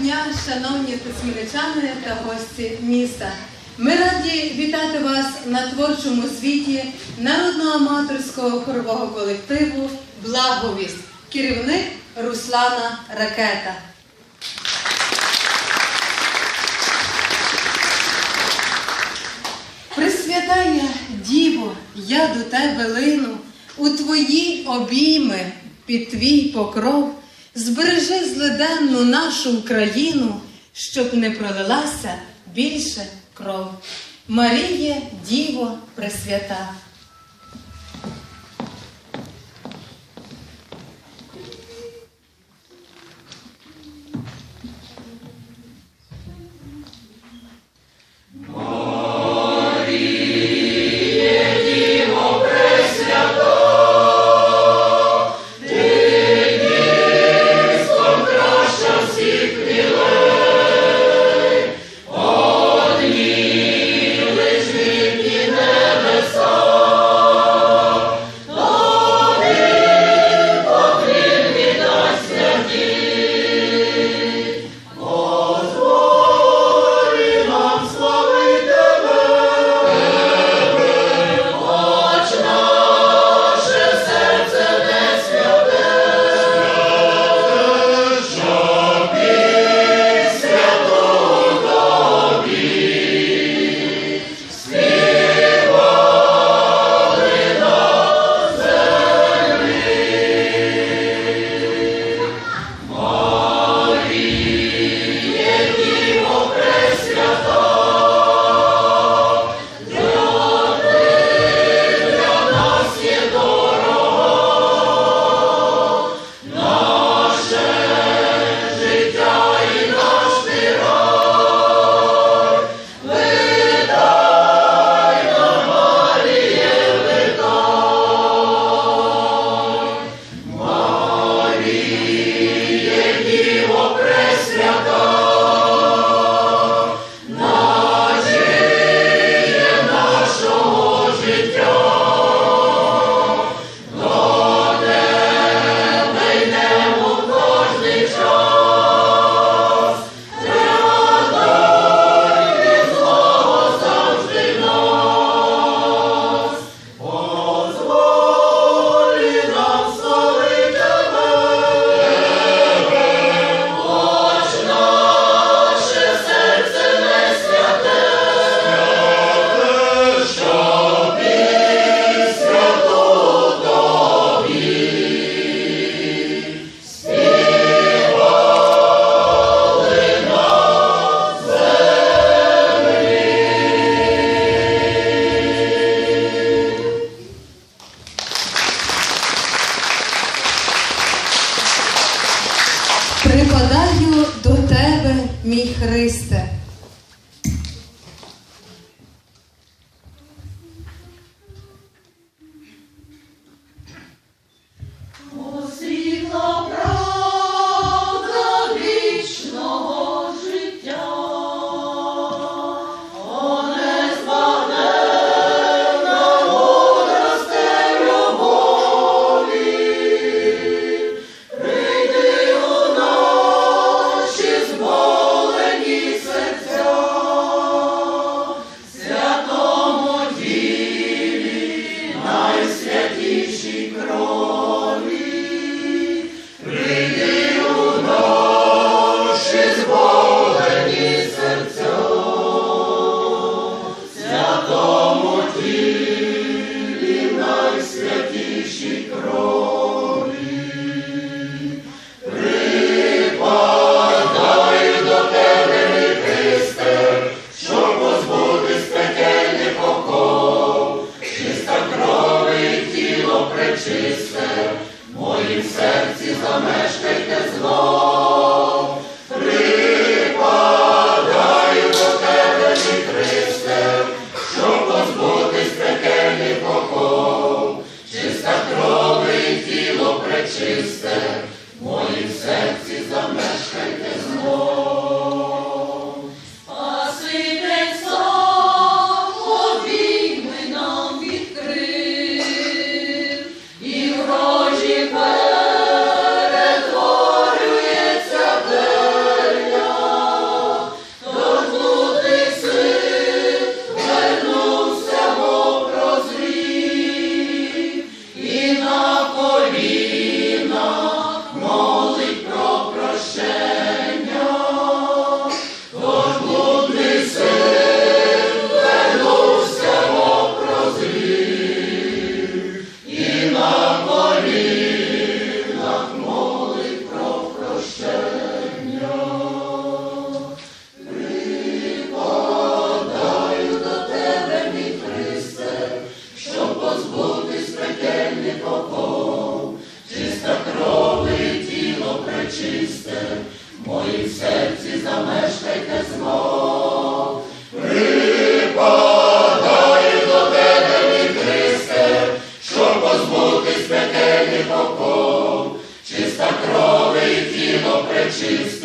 дня, шановні тисміничани та гості міста. Ми раді вітати вас на творчому світі народно-аматорського хорового колективу Благовість, керівник Руслана Ракета. Присвятая, Діво, я до тебе лину, у твої обійми під твій покров, збережи злиденну нашу Україну, щоб не пролилася більше кров. Маріє, Діво, Пресвята. Христе. Чиста крови тіло пречисте,